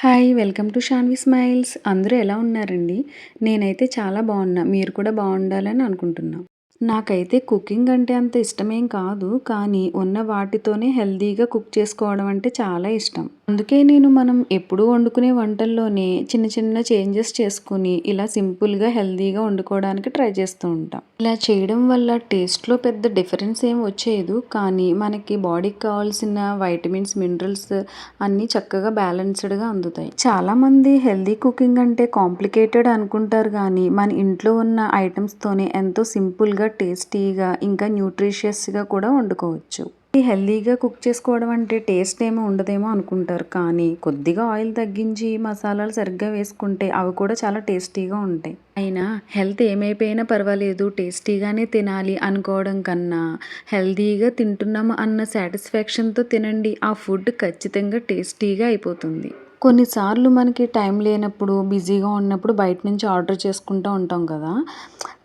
Hi welcome to Shanvi smiles. అందరూ ఎలా ఉన్నారండి? నేనైతే చాలా బాగున్నా. మీరు కూడా బాగుండాలని అనుకుంటున్నా. నాకైతే కుకింగ్ అంటే అంత ఇష్టమేం కాదు కానీ ఉన్న వాటితోనే హెల్తీగా కుక్ చేసుకోవడం అంటే చాలా ఇష్టం. అందుకే నేను మనం ఎప్పుడూ వండుకునే వంటల్లోనే చిన్న చిన్న చేంజెస్ చేసుకుని ఇలా సింపుల్గా హెల్తీగా వండుకోవడానికి ట్రై చేస్తూ ఉంటాం. ఇలా చేయడం వల్ల టేస్ట్లో పెద్ద డిఫరెన్స్ ఏం వచ్చేదు కానీ మనకి బాడీకి కావాల్సిన వైటమిన్స్ మినరల్స్ అన్నీ చక్కగా బ్యాలెన్స్డ్గా అందుతాయి. చాలామంది హెల్తీ కుకింగ్ అంటే కాంప్లికేటెడ్ అనుకుంటారు కానీ మన ఇంట్లో ఉన్న ఐటమ్స్తోనే ఎంతో సింపుల్గా టేస్టీగా ఇంకా న్యూట్రిషియస్గా కూడా వండుకోవచ్చు. ఈ హెల్దీగా కుక్ చేసుకోవడం అంటే టేస్ట్ ఏమో ఉండదేమో అనుకుంటారు. కానీ కొద్దిగా ఆయిల్ తగ్గించి మసాలాలు సరిగ్గా వేసుకుంటే అవి కూడా చాలా టేస్టీగా ఉంటాయి. అయినా హెల్త్ ఏమైపోయినా పర్వాలేదు టేస్టీగానే తినాలి అనుకోవడం కన్నా హెల్దీగా తింటున్నాము అన్న సాటిస్ఫాక్షన్తో తినండి. ఆ ఫుడ్ ఖచ్చితంగా టేస్టీగా అయిపోతుంది. కొన్నిసార్లు మనకి టైం లేనప్పుడు బిజీగా ఉన్నప్పుడు బయట నుంచి ఆర్డర్ చేసుకుంటూ ఉంటాం కదా.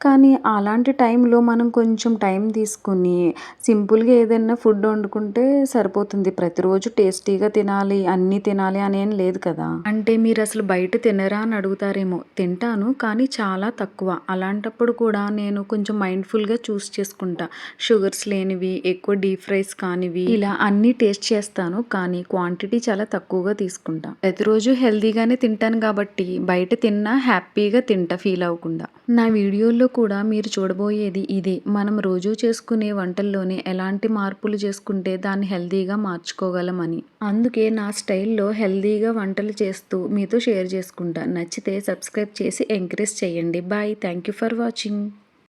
కానీ అలాంటి టైంలో మనం కొంచెం టైం తీసుకుని సింపుల్గా ఏదైనా ఫుడ్ వండుకుంటే సరిపోతుంది. ప్రతిరోజు టేస్టీగా తినాలి అన్నీ తినాలి అని ఏం లేదు కదా. అంటే మీరు అసలు బయట తినరా అని అడుగుతారేమో. తింటాను కానీ చాలా తక్కువ. అలాంటప్పుడు కూడా నేను కొంచెం మైండ్ఫుల్గా చూస్ చేసుకుంటా. షుగర్స్ లేనివి ఎక్కువ డీప్ ఫ్రైస్ కానివి ఇలా అన్నీ టేస్ట్ చేస్తాను కానీ క్వాంటిటీ చాలా తక్కువగా తీసుకుంటా. ప్రతిరోజు హెల్తీగానే తింటాను కాబట్టి బయట తిన్నా హ్యాపీగా తింటా ఫీల్ అవ్వకుండా. నా వీడియోలో కూడా మీరు చూడబోయేది ఇదే. మనం రోజు చేసుకునే వంటల్లోనే ఎలాంటి మార్పులు చేసుకుంటే దాన్ని హెల్తీగా మార్చుకోగలమని. అందుకే నా స్టైల్లో హెల్తీగా వంటలు చేస్తూ మీతో షేర్ చేసుకుంటా. నచ్చితే సబ్స్క్రైబ్ చేసి ఎంకరేజ్ చేయండి. Bye. Thank you for watching.